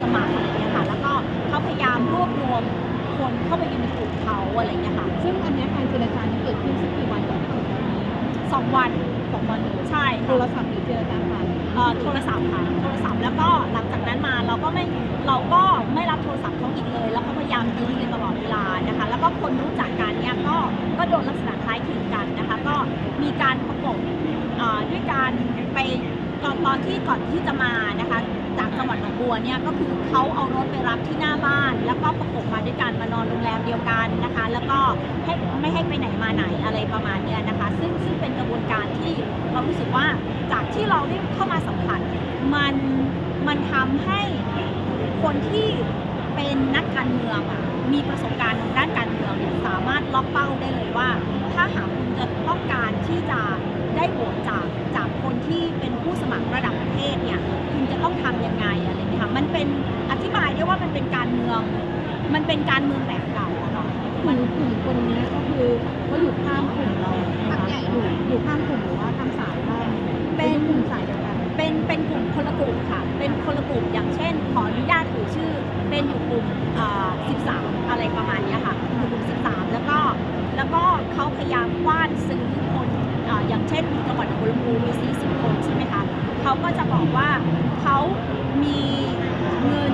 สมัครอะไรเงี้ยค่ะ แล้วก็เขาพยายามรวบรวมคนเข้าไปอยู่ในกลุ่มเขาอะไรเงี้ยค่ะซึ่งอันเนี้ยการเจรจานี้เกิดขึ้นสักกี่วันก่อนถึงวันนี้สองวันสองวันเลยใช่โทค่ะรศัพท์หรือเจรจาผ่านเอ่อโทรศัพท์ค่ะโทรศัพท์แล้วก็หลังจากนั้นมาเราก็ไม่เราก็ไม่รับโทรศัพท์เขาอีกเลย แล้วก็พยายามยื้อกันตลอดเวลานะคะ แล้วก็คนรู้จักกันเนี่ยก็ก็โดนลักษณะคล้ายคลึงกันนะคะ ก็มีการประกบเอ่อด้วยการไปตอนตอนที่ก่อนที่จะมานะคะ จากจังหวัดหนองบัวเนี่ยก็คือเขาเอารถไปรับที่หน้าบ้าน แล้วก็ประกบมาด้วยกันมานอนโรงแรมเดียวกันนะคะ แล้วก็ให้ไม่ให้ไปไหนมาไหนอะไรประมาณเนี้ยนะคะ ซึ่งซึ่งเป็นกระบวนการที่เรารู้สึกว่าจากที่เราได้เข้ามาสัมผัสมันมันทำให้คนที่เป็นนักการเมืองอะมีประสบการณ์ทางด้านการเมืองสามารถล็อกเป้าได้เลยว่า ถ้าหากคุณจะต้องการที่จะ ได้โหวตจากจากคนที่เป็นผู้สมัครระดับประเทศเนี่ยคุณจะต้องทำยังไงอะไรอย่างเงี้ยค่ะมันเป็นอธิบายได้ว่ามันเป็นการเมือง มันเป็นการเมืองแบบเก่าอะเนาะมันกลุ่มคนเนี้ยก็คือเขาอยู่ข้ามกลุ่มเรานะคะอยู่อยู่ข้ามกลุ่มหรือว่าข้ามสายบ้างเป็นกลุ่มสายเดียวกันเป็นเป็นกลุ่มคนละกลุ่มค่ะ เป็นคนละกลุ่มอย่างเช่น ขออนุญาตถือชื่อ เป็นอยู่กลุ่มอ่า13 อะไรประมาณเนี้ยค่ะอยู่กลุ่ม 13 แล้วก็แล้วก็เขาพยายามกว้านซื้อคน อ่าอย่างเช่นจังหวัดหนองบัวลำพูมี 40 คนใช่ไหมคะเขาก็จะบอกว่าเขามีเงิน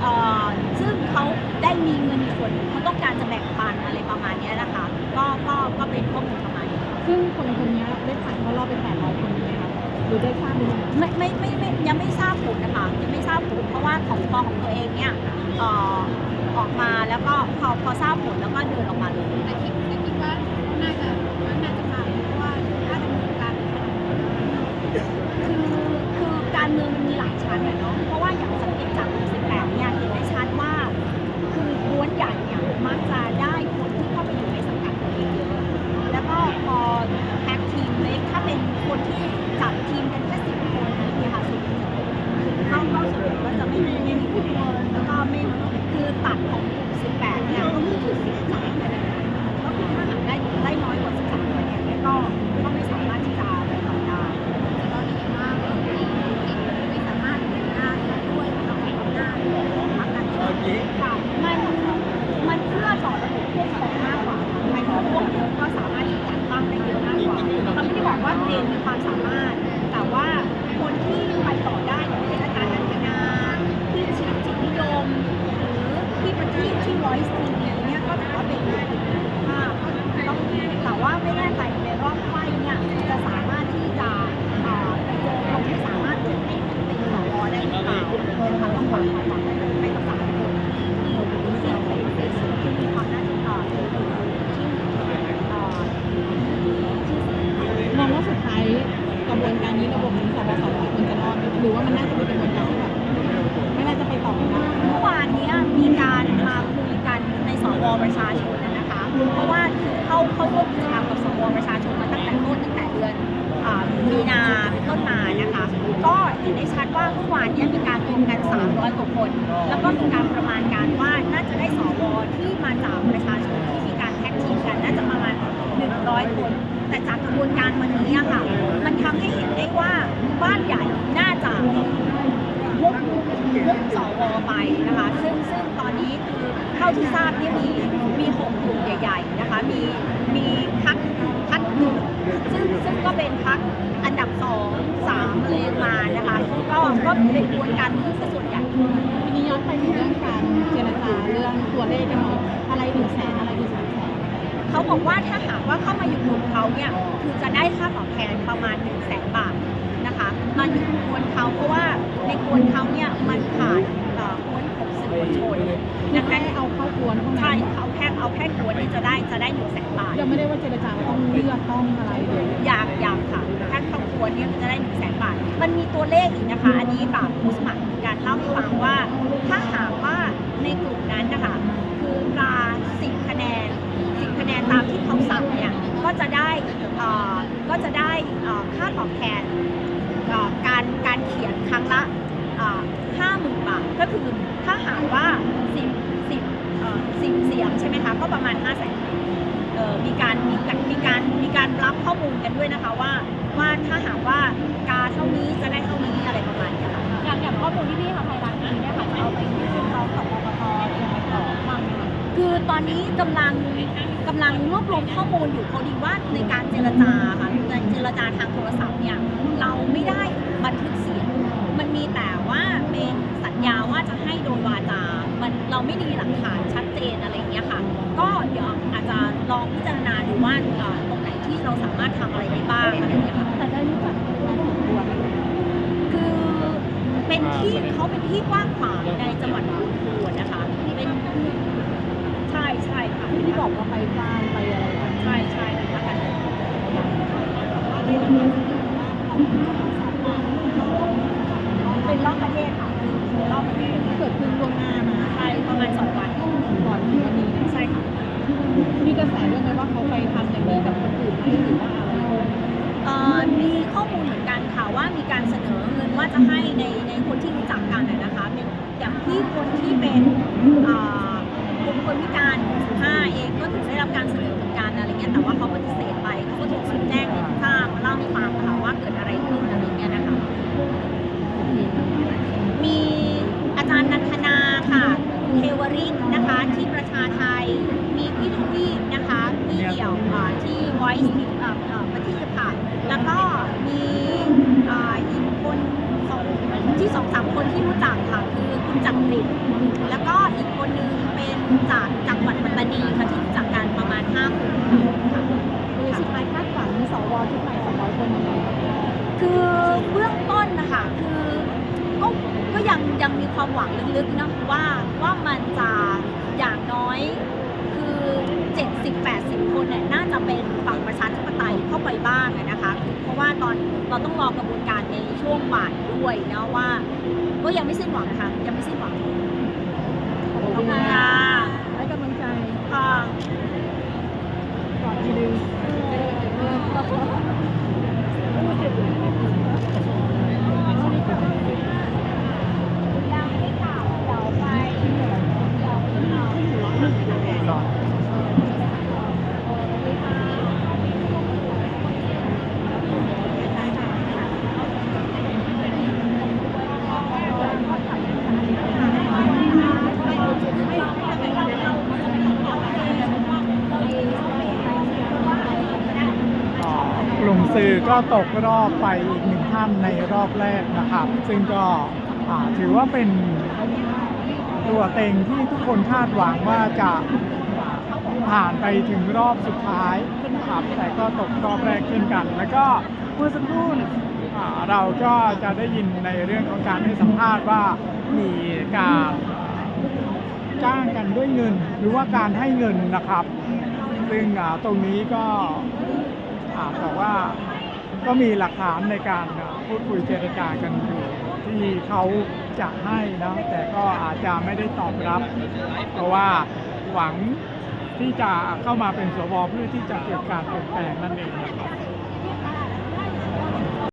เอ่อซึ่งเขาได้มีเงินส่วนหนึ่งเขาต้องการจะแบ่งปันอะไรประมาณเนี้ยนะคะก็ก็ก็เป็นข้อมูลประมาณนี้ซึ่งคนคนเนี้ยได้ผ่านเข้ารอบไปแปดร้อยคนไหมคะหรือได้ทราบไหมคะไม่ไม่ไม่ไม่ยังไม่ทราบผลนะคะยังไม่ทราบผลเพราะว่าของตัวของตัวเองเนี่ยเอ่อออกมาแล้วก็พอพอทราบผลแล้วก็เดินออกมาเลย เรียนมีความสามารถ แต่ว่าคนที่ไปต่อได้อย่างเช่นอาจารย์นันทนาที่ชิจิตนิยม หรือที่ประทีปที่ Voice TV เนี่ยก็ถือว่าเป็นภาพต้องแต่ว่าไม่แน่ใจในรอบไฟเนี่ยจะสามารถที่จะเอ่อไปเจอคนที่สามารถเป็นเป็นสวได้หรือเปล่านะคะต้องฟังความฟังให้กับสามคนที่ที่เป็นเป็นสิ่งที่มีความน่าจะต่อที่ที่เอ่อที่สำคัญ มองว่าสุดท้ายก ระบวนการนี้ระบบนี้สบสควรจะรอดหรือว่ามันน่าจะเป็นกระบวนการที่แบบไม่น่าจะไปต่อได้เมื่อวานเนี้ยมีการมาคุยกันในสวประชาชนนะนะคะ เพราะว่าคือเข้าเข้าร่วมกิจกรรมกับสวประชาชนมาตั้งแต่ต้นตั้งแต่เดือนมีนาเป็นต้นมานะคะ ก็เห็นได้ชัดว่าเมื่อวานนี้มีการรวมกัน 300กว่าคน แล้วก็มีการประมาณการว่าน่าจะได้สวที่มาจากประชาชนที่มีการแท็กทีมกันน่าจะประมาณ 100 คน แต่จากกระบวนการวันนี้อะค่ะ มันทำให้เห็นได้ว่าบ้านใหญ่น่าจะมุกมุกสวไปนะคะ ซึ่งซึ่งตอนนี้คือเท่าที่ทราบเนี่ยมีมีหกกลุ่มใหญ่ ๆ นะคะ มีมีพักพักหนึ่งซึ่งซึ่งก็เป็นพักอันดับสองสามเลยมานะคะ ก็ก็เป็นกระบวนการเมืองซะส่วนใหญ่ทีนี้ย้อนไปถึงเรื่องการเจรจาเรื่องตัวเลขกันหน่อยอะไรหนึ่งแสนอะไรคือสามแสน เขาบอกว่าถ้าหากว่าเข้ามาอยู่กลุ่มเขาเนี่ยคือจะได้ค่าตอบแทนประมาณ1นึ่งแสนบาทนะคะมาอยู่กวนเขาเพราะว่าในกวนเขาเนี่ยมันผ่านเอ่อกวนของสื่อมวลชนยัดังงแค่นั้นเอาเข้ากวนเท่าใช่นั้นเอาแค่เอาแค่กวนนี่จะได้จะได้หนึ่งแสนบาทยังไม่ได้ว่าเจรจาว่าต้องเลือกต้องอะไรเลยอยากอยากค่ะแค่เข้ากวนเนี่ยมันจะได้หนึ่งแสนบาท มันมีตัวเลขอีกนะคะ อันนี้แบบผู้สมัครมีการเล่าให้ฟังว่า ก็จะได้ค่าตอบแทนการการเขียนครั้งละห้าหมื่นบาท ก็คือถ้าหากว่าสิบสิบสิบเสียงใช่ไหมคะ ก็ประมาณ5้าแสนมีการมีการมีการมีการรับข้อมูลกันด้วยนะคะว่าว่าถ้าหากว่ากาเท่านี้จะได้เท่านี้อะไรประมาณนี้ค่ะอย่างอย่างข้อมูลที่พี่ทำไทยรัฐนี้เนี่ยค่ะจะเอาไปยื่นร้องต่อกกตอะไรต่อคือตอนนี้กำลัง ลังรวบรวมข้อมูลอยู่พอดีว่าในการเจรจาค่ะในเจรจาทางโทรศัพท์เนี่ยเราไม่ได้บันทึกเสียง มันมีแต่ว่าเป็นสัญญาว่าจะให้โดยวาจา มันเราไม่มีหลักฐานชัดเจนอะไรอย่างเงี้ยค่ะ ก็เดี๋ยวอาจจะลองพิจารณาดูว่าเอ่อตรงไหนที่เราสามารถทำอะไรได้บ้างอะไรอย่างเงี้ยค่ะแต่ได้รู้จักกันมาสมควรคือเป็นที่เขาเป็นที่กว้างขวางในจังหวัดลำพูนนะคะ เป็นใช่ใช่ค่ะ ที่ บอกว่าไปบ้านไปอะไรกันใช่ใช่นะคะเป็นรอบประเทศค่ะเป็นรอบประเทศเกิดขึ้นล่วงหน้ามาใช่ประมาณสองวันก่อนที่วันนี้ใช่ค่ะมีกระแสเรื่องไหมว่าเขาไปทำอย่างนี้กับคนอื่นไหมหรือว่าอะไรเอ่อมีข้อมูลเหมือนกันค่ะว่ามีการเสนอเงินว่าจะให้ในในคนที่รู้จักกันนะนะคะอย่างที่คนที่เป็นเอ่อ 2015 เองก็ถึงได้รับการเสนอเหมือนกันอะไรเงี้ยแต่ว่าเขาปฏิเสธไปเขาก็ถูกชี้แจ้งให้ทราบมาเล่าให้ฟังค่ะว่าเกิดอะไรขึ้นอะไรเงี้ยนะคะมีอาจารย์นันทนาค่ะเทวริศนะคะที่ประชาไทย มีพี่ทวีปนะคะพี่เดี่ยวที่ไวซ์ประเทศค่ะแล้วก็มีอีกคนสองที่สองสามคนที่รู้จักค่ะคือคุณจักริดแล้วก็อีกคนนึง เป็นจากจังหวัดปัตตานีค่ะที่รู้จักกันประมาณห้าคนค่ะคือสุดท้ายคาดหวังสวชุดใหม่200คนยังไงคือเบื้องต้นนะคะคือก็ก็ยังยังมีความหวังลึกๆนะว่าว่ามันจะอย่างน้อยคือ 70-80 คนเนี่ยน่าจะเป็นฝั่งประชาธิปไตยเข้าไปบ้างอะนะคะ เพราะว่าตอนเราต้องรอกระบวนการในช่วงบ่ายด้วยนะว่า ก็ยังไม่สิ้นหวังค่ะยังไม่สิ้นหวังขอบขอบ คุคุณณนะค่ะให้กำลังใจค่ะก่อนทีนึง ยังไม่กลับเดี๋ยวไปเดี๋ยวขึ้นเอา อ่ากลุ่ม สื่อก็ตกรอบไปอีกหนึ่งท่านในรอบแรกนะครับ ซึ่งก็ถือว่าเป็นตัวเต็งที่ทุกคนคาดหวังว่าจะผ่านไปถึงรอบสุดท้ายนะครับแต่ก็ตกรอบแรกเช่นกัน แล้วก็เมื่อสักครู่เราก็จะได้ยินในเรื่องของการให้สัมภาษณ์ว่ามีการจ้างกันด้วยเงิน หรือว่าการให้เงินนะครับ ซึ่งตรงนี้ก็ แต่ว่าก็มีหลักฐานในการพูดคุยเจรจากันอยู่ที่เขาจะให้นะแต่ก็อาจจะไม่ได้ตอบรับ เพราะว่าหวังที่จะเข้ามาเป็นสวเพื่อที่จะเกิดการเปลี่ยนแปลงนั่นเองนะครับ